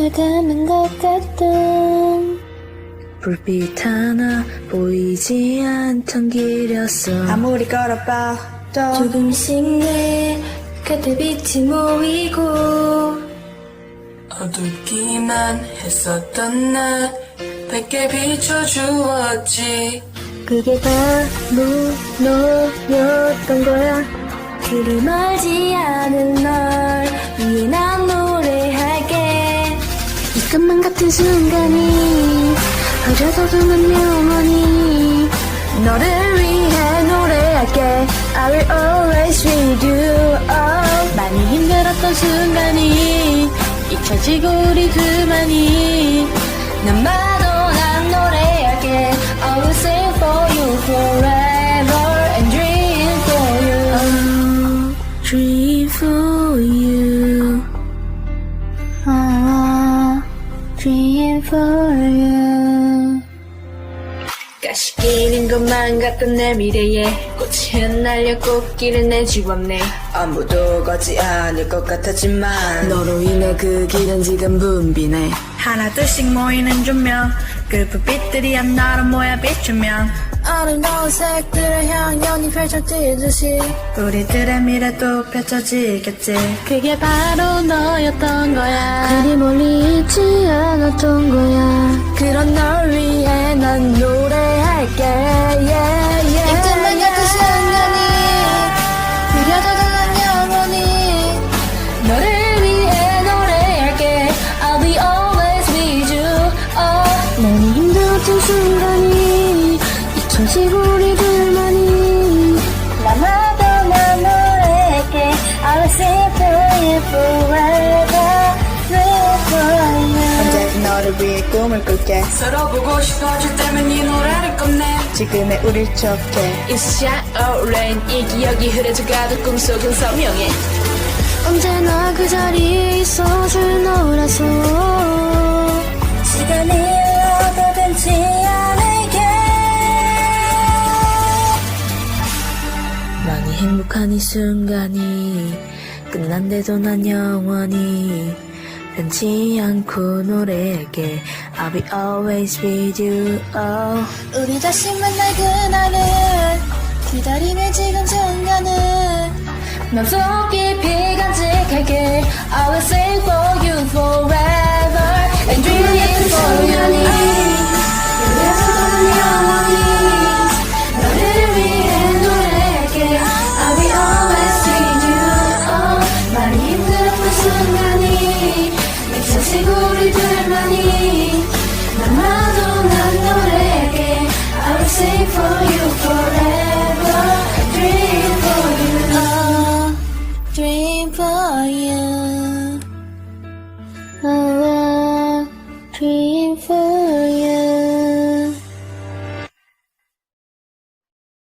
떠나가는 것 같던 불빛 하나 보이지 않던 길이었어. 아무리 걸어봐도 조금씩 내 곁에 빛이 모이고 어둡기만 했었던 날 밝게 비춰주었지. 그게 바로 너였던 거야. 그를 멀지 않은 널 위해 난 같은 순간이 어려서도 난 영원히 너를 위해 노래할게. I will always with you. Oh. 많이 힘들었던 순간이 잊혀지고 우리 둘만이. 남아 dream for you. 가시 끼는 것만 같던 내 미래에 꽃이 흩날려 꽃길을 내주었네. 아무도 가지 않을 것 같았지만 너로 인해 그 길은 지금 붐비네. 하나 둘씩 모이는 조명 그 불빛들이 하나로 모여 비추면 아름다운 색들을 향 연이 펼쳐지듯이 우리들의 미래도 펼쳐지겠지. 그게 바로 너였던 거야. 그리 멀리 있지 않았던 거야. 그런 널 위해 난 노래할게 yeah, 잊혀지고 우리 둘만이 남아도 난 노래할게 I will sing for you forever live for you 언제든 너를 위해 꿈을 꿀게? 서로 보고 싶어질 때면 이 노래를 꺼내 지금의 우릴 좁게. It's shine or rain. 이 기억이 흐려져가도 꿈속은 선명해. 언제나 그 자리에 한 이 순간이 끝난데도 난 영원히. 변치 않고 노래할게. I'll be always with you. Oh. 우리 다시 만날 그날을 기다림의 지금 순간을. 맘속 깊이 간직할게. I will sing for you forever